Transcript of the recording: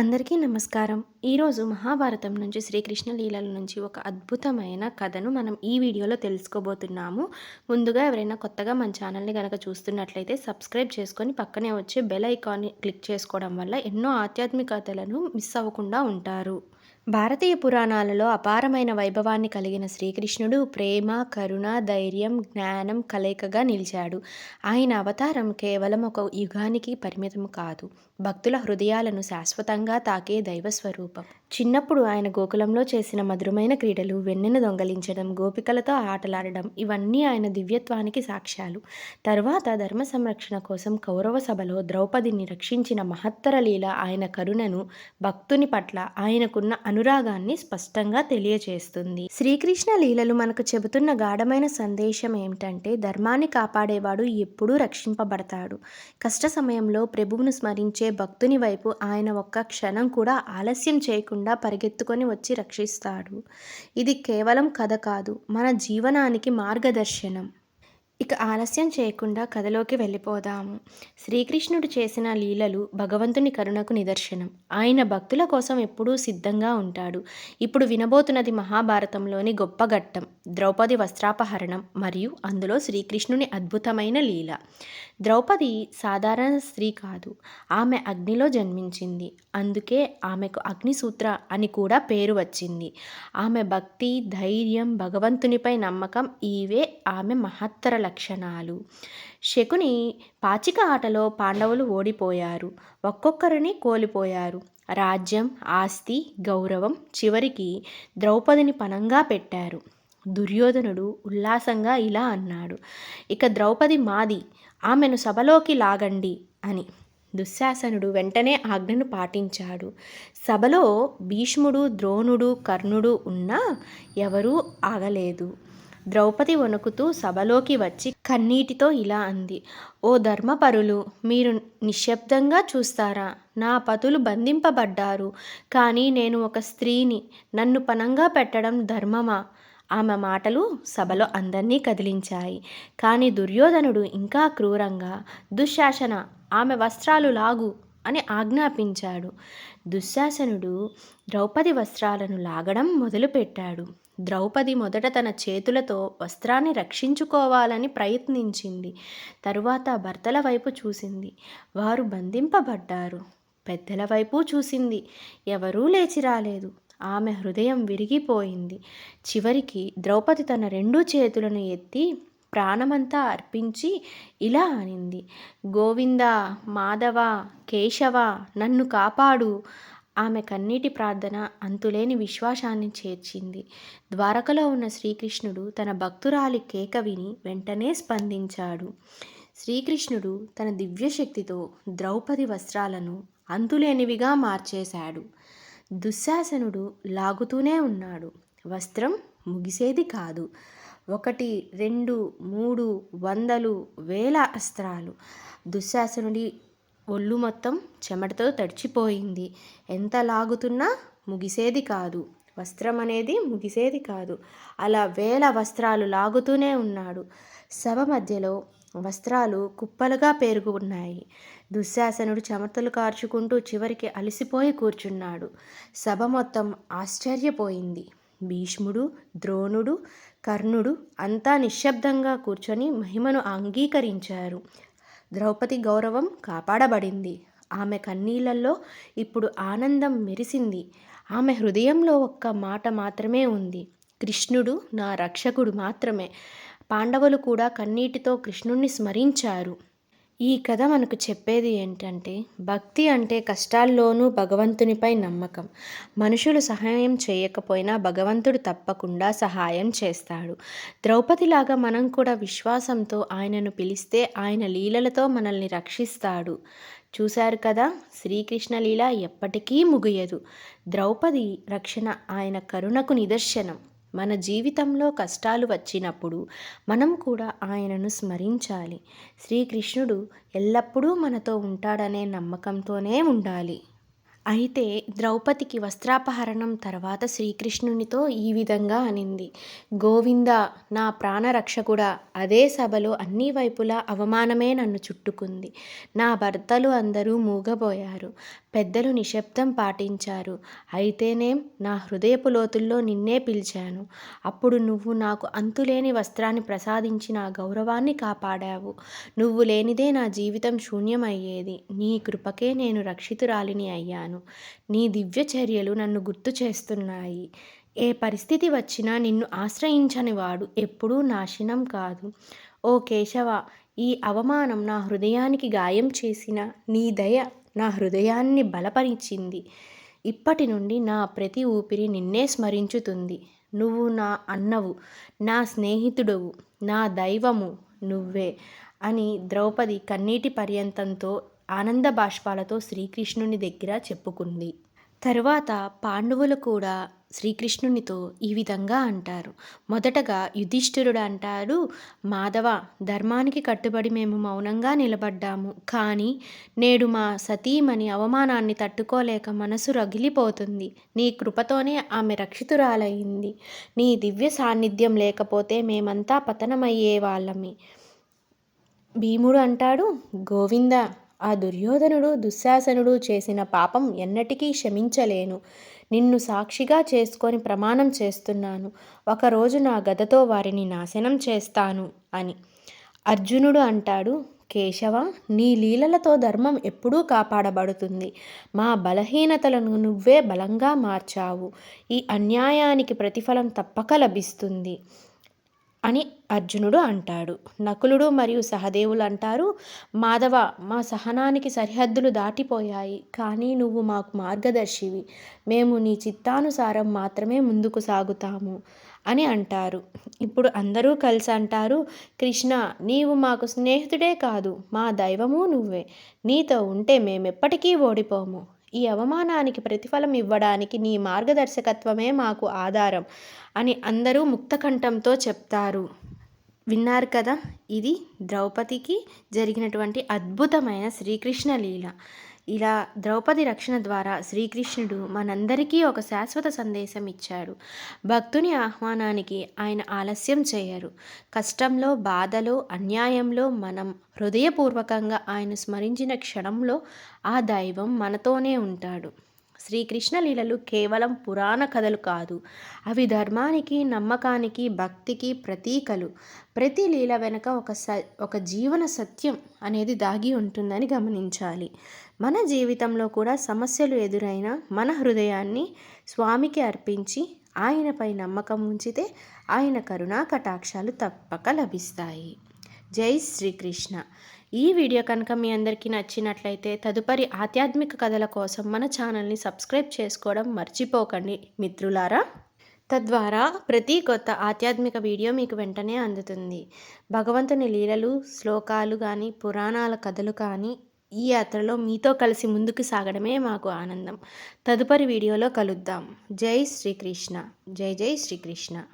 అందరికీ నమస్కారం. ఈరోజు మహాభారతం నుంచి శ్రీకృష్ణ లీలల నుంచి ఒక అద్భుతమైన కథను మనం ఈ వీడియోలో తెలుసుకోబోతున్నాము. ముందుగా ఎవరైనా కొత్తగా మన ఛానల్ని కనుక చూస్తున్నట్లయితే సబ్స్క్రైబ్ చేసుకొని పక్కనే వచ్చే బెల్ ఐకాన్ని క్లిక్ చేసుకోవడం వల్ల ఎన్నో ఆధ్యాత్మికతలను మిస్ అవ్వకుండా ఉంటారు. భారతీయ పురాణాలలో అపారమైన వైభవాన్ని కలిగిన శ్రీకృష్ణుడు ప్రేమ కరుణ ధైర్యం జ్ఞానం కలయికగా నిలిచాడు. ఆయన అవతారం కేవలం ఒక యుగానికి పరిమితం కాదు. భక్తుల హృదయాలను శాశ్వతంగా తాకే దైవ స్వరూపం చిన్నప్పుడు ఆయన గోకులంలో చేసిన మధురమైన క్రీడలు వెన్నెను దొంగలించడం గోపికలతో ఆటలాడడం ఇవన్నీ ఆయన దివ్యత్వానికి సాక్ష్యాలు. తర్వాత ధర్మ సంరక్షణ కోసం కౌరవ సభలో ద్రౌపదిని రక్షించిన మహత్తర లీల ఆయన కరుణను భక్తుని పట్ల ఆయనకున్న అనురాగాన్ని స్పష్టంగా తెలియజేస్తుంది శ్రీకృష్ణ లీలలు మనకు చెబుతున్న గాఢమైన సందేశం ఏమిటంటే ధర్మాన్ని కాపాడేవాడు ఎప్పుడూ రక్షింపబడతాడు. కష్ట సమయంలో ప్రభువును స్మరించే భక్తుని వైపు ఆయన ఒక్క క్షణం కూడా ఆలస్యం చేయకుండా పరిగెత్తుకొని వచ్చి రక్షిస్తాడు. ఇది కేవలం కథ కాదు మన జీవనానికి మార్గదర్శనం. ఇక ఆలస్యం చేయకుండా కథలోకి వెళ్ళిపోదాము. శ్రీకృష్ణుడు చేసిన లీలలు భగవంతుని కరుణకు నిదర్శనం. ఆయన భక్తుల కోసం ఎప్పుడూ సిద్ధంగా ఉంటాడు. ఇప్పుడు వినబోతున్నది మహాభారతంలోని గొప్ప ఘట్టం ద్రౌపది వస్త్రాపహరణం మరియు అందులో శ్రీకృష్ణుని అద్భుతమైన లీల. ద్రౌపది సాధారణ స్త్రీ కాదు. ఆమె అగ్నిలో జన్మించింది. అందుకే ఆమెకు అగ్నిసూత్ర అని కూడా పేరు వచ్చింది. ఆమె భక్తి ధైర్యం భగవంతునిపై నమ్మకం ఇవే ఆమె మహత్తర లక్షణాలు. శకుని పాచిక ఆటలో పాండవులు ఓడిపోయారు. ఒక్కొక్కరిని కోల్పోయారు. రాజ్యం ఆస్తి గౌరవం చివరికి ద్రౌపదిని పనంగా పెట్టారు. దుర్యోధనుడు ఉల్లాసంగా ఇలా అన్నాడు. ఇక ద్రౌపది మాది ఆమెను సభలోకి లాగండి అని. దుశ్శాసనుడు వెంటనే ఆజ్ఞను పాటించాడు. సభలో భీష్ముడు ద్రోణుడు కర్ణుడు ఉన్నా ఎవరూ ఆగలేదు. ద్రౌపది వణుకుతూ సభలోకి వచ్చి కన్నీటితో ఇలా అంది ఓ ధర్మపరులు మీరు నిశ్శబ్దంగా చూస్తారా? నా పతులు బంధింపబడ్డారు. కానీ నేను ఒక స్త్రీని నన్ను పనంగా పెట్టడం ధర్మమా? ఆమె మాటలు సభలో అందరినీ కదిలించాయి. కానీ దుర్యోధనుడు ఇంకా క్రూరంగా దుశ్శాసన ఆమె వస్త్రాలు లాగు అని ఆజ్ఞాపించాడు. దుశ్శాసనుడు ద్రౌపది వస్త్రాలను లాగడం మొదలుపెట్టాడు. ద్రౌపది మొదట తన చేతులతో వస్త్రాన్ని రక్షించుకోవాలని ప్రయత్నించింది. తరువాత భర్తల వైపు చూసింది. వారు బంధింపబడ్డారు. పెద్దల వైపు చూసింది. ఎవరూ లేచి రాలేదు. ఆమె హృదయం విరిగిపోయింది. చివరికి ద్రౌపది తన రెండు చేతులను ఎత్తి ప్రాణమంతా అర్పించి ఇలా అనింది. గోవింద మాధవ కేశవ నన్ను కాపాడు. ఆమె కన్నీటి ప్రార్థన అంతులేని విశ్వాసాన్ని చేర్చింది. ద్వారకలో ఉన్న శ్రీకృష్ణుడు తన భక్తురాలి కేక విని వెంటనే స్పందించాడు. శ్రీకృష్ణుడు తన దివ్యశక్తితో ద్రౌపది వస్త్రాలను అంతులేనివిగా మార్చేశాడు. దుశ్శాసనుడు లాగుతూనే ఉన్నాడు. వస్త్రం ముగిసేది కాదు. ఒకటి రెండు మూడు వందలు వేల అస్త్రాలు. దుశ్శాసనుడి ఒళ్ళు మొత్తం చెమటతో తడిచిపోయింది. ఎంత లాగుతున్నా ముగిసేది కాదు. వస్త్రం అనేది ముగిసేది కాదు. అలా వేల వస్త్రాలు లాగుతూనే ఉన్నాడు. సభ మధ్యలో వస్త్రాలు కుప్పలుగా పేరుగు ఉన్నాయి దుశ్శాసనుడు చెమటలు కార్చుకుంటూ చివరికి అలసిపోయి కూర్చున్నాడు. సభ మొత్తం ఆశ్చర్యపోయింది. భీష్ముడు ద్రోణుడు కర్ణుడు అంతా నిశ్శబ్దంగా కూర్చొని మహిమను అంగీకరించారు. ద్రౌపది గౌరవం కాపాడబడింది. ఆమె కన్నీళ్ళలో ఇప్పుడు ఆనందం మెరిసింది. ఆమె హృదయంలో ఒక్క మాట మాత్రమే ఉంది. కృష్ణుడు నా రక్షకుడు మాత్రమే. పాండవులు కూడా కన్నీటితో కృష్ణుణ్ణి స్మరించారు. ఈ కథ మనకు చెప్పేది ఏంటంటే భక్తి అంటే కష్టాల్లోనూ భగవంతునిపై నమ్మకం. మనుషులు సహాయం చేయకపోయినా భగవంతుడు తప్పకుండా సహాయం చేస్తాడు. ద్రౌపదిలాగా మనం కూడా విశ్వాసంతో ఆయనను పిలిస్తే ఆయన లీలలతో మనల్ని రక్షిస్తాడు. చూశారు కదా శ్రీకృష్ణ లీల ఎప్పటికీ ముగియదు. ద్రౌపది రక్షణ ఆయన కరుణకు నిదర్శనం. మన జీవితంలో కష్టాలు వచ్చినప్పుడు మనం కూడా ఆయనను స్మరించాలి. శ్రీకృష్ణుడు ఎల్లప్పుడూ మనతో ఉంటాడనే నమ్మకంతోనే ఉండాలి. అయితే ద్రౌపదికి వస్త్రాపహరణం తర్వాత శ్రీకృష్ణునితో ఈ విధంగా అనింది. గోవింద నా ప్రాణరక్షకుడా అదే సభలో అన్ని వైపులా అవమానమే నన్ను చుట్టుకుంది. నా భర్తలు అందరూ మూగబోయారు. పెద్దలు నిశ్శబ్దం పాటించారు. అయితేనేం నా హృదయపు లోతుల్లో నిన్నే పిలిచాను. అప్పుడు నువ్వు నాకు అంతులేని వస్త్రాన్ని ప్రసాదించి నా గౌరవాన్ని కాపాడావు. నువ్వు లేనిదే నా జీవితం శూన్యమయ్యేది. నీ కృపకే నేను రక్షితురాలిని అయ్యాను. నీ దివ్య చర్యలు నన్ను గుర్తు చేస్తున్నాయి. ఏ పరిస్థితి వచ్చినా నిన్ను ఆశ్రయించని వాడు ఎప్పుడూ నాశనం కాదు. ఓ కేశవ ఈ అవమానం నా హృదయానికి గాయం చేసిన నీ దయ నా హృదయాన్ని బలపరిచింది. ఇప్పటి నుండి నా ప్రతి ఊపిరి నిన్నే స్మరించుతుంది. నువ్వు నా అన్నవు నా స్నేహితుడవు నా దైవము నువ్వే అని ద్రౌపది కన్నీటి పర్యంతంతో ఆనంద బాష్పాలతో శ్రీకృష్ణుని దగ్గర చెప్పుకుంది. తరువాత పాండవులు కూడా శ్రీకృష్ణునితో ఈ విధంగా అంటారు. మొదటగా యుధిష్ఠిరుడు అంటారు మాధవ ధర్మానికి కట్టుబడి మేము మౌనంగా నిలబడ్డాము. కానీ నేడు మా సతీమణి అవమానాన్ని తట్టుకోలేక మనసు రగిలిపోతుంది. నీ కృపతోనే ఆమె రక్షితురాలయ్యింది నీ దివ్య సాన్నిధ్యం లేకపోతే మేమంతా పతనమయ్యే వాళ్ళమే. భీముడు అంటాడు గోవింద ఆ దుర్యోధనుడు దుశ్శాసనుడు చేసిన పాపం ఎన్నటికీ క్షమించలేను. నిన్ను సాక్షిగా చేసుకొని ప్రమాణం చేస్తున్నాను. ఒకరోజు నా గదతో వారిని నాశనం చేస్తాను అని. అర్జునుడు అంటాడు కేశవ నీ లీలలతో ధర్మం ఎప్పుడూ కాపాడబడుతుంది. మా బలహీనతలను నువ్వే బలంగా మార్చావు. ఈ అన్యాయానికి ప్రతిఫలం తప్పక లభిస్తుంది. అని అర్జునుడు అంటాడు. నకులుడు మరియు సహదేవులు అంటారు మాధవ మా సహనానికి సరిహద్దులు దాటిపోయాయి కానీ నువ్వు మాకు మార్గదర్శివి. మేము నీ చిత్తానుసారం మాత్రమే ముందుకు సాగుతాము అని అంటారు. ఇప్పుడు అందరూ కలిసి అంటారు కృష్ణ నీవు మాకు స్నేహితుడే కాదు మా దైవము నువ్వే. నీతో ఉంటే మేమెప్పటికీ ఓడిపోము. ఈ అవమానానికి ప్రతిఫలం ఇవ్వడానికి నీ మార్గదర్శకత్వమే మాకు ఆధారం అని అందరూ ముక్తకంఠంతో చెప్తారు. విన్నారు కదా? ఇది ద్రౌపదికి జరిగినటువంటి అద్భుతమైన శ్రీకృష్ణ లీల. ఇలా ద్రౌపది రక్షణ ద్వారా శ్రీకృష్ణుడు మనందరికీ ఒక శాశ్వత సందేశం ఇచ్చాడు. భక్తుని ఆహ్వానానికి ఆయన ఆలస్యం చేయరు. కష్టంలో బాధలో అన్యాయంలో మనం హృదయపూర్వకంగా ఆయన స్మరించిన క్షణంలో ఆ దైవం మనతోనే ఉంటాడు. శ్రీకృష్ణ లీలలు కేవలం పురాణ కథలు కాదు. అవి ధర్మానికి నమ్మకానికి భక్తికి ప్రతీకలు. ప్రతి లీల వెనుక ఒక స ఒక జీవన సత్యం అనేది దాగి ఉంటుందని గమనించాలి. మన జీవితంలో కూడా సమస్యలు ఎదురైన మన హృదయాన్ని స్వామికి అర్పించి ఆయనపై నమ్మకం ఉంచితే ఆయన కరుణా కటాక్షాలు తప్పక లభిస్తాయి. జై శ్రీకృష్ణ. ఈ వీడియో కనుక మీ అందరికీ నచ్చినట్లయితే తదుపరి ఆధ్యాత్మిక కథల కోసం మన ఛానల్ని సబ్స్క్రైబ్ చేసుకోవడం మర్చిపోకండి మిత్రులారా. తద్వారా ప్రతి కొత్త ఆధ్యాత్మిక వీడియో మీకు వెంటనే అందుతుంది. భగవంతుని లీలలు శ్లోకాలు కానీ పురాణాల కథలు కానీ ఈ యాత్రలో మీతో కలిసి ముందుకు సాగడమే మాకు ఆనందం. తదుపరి వీడియోలో కలుద్దాం. జై శ్రీకృష్ణ. జై జై శ్రీకృష్ణ.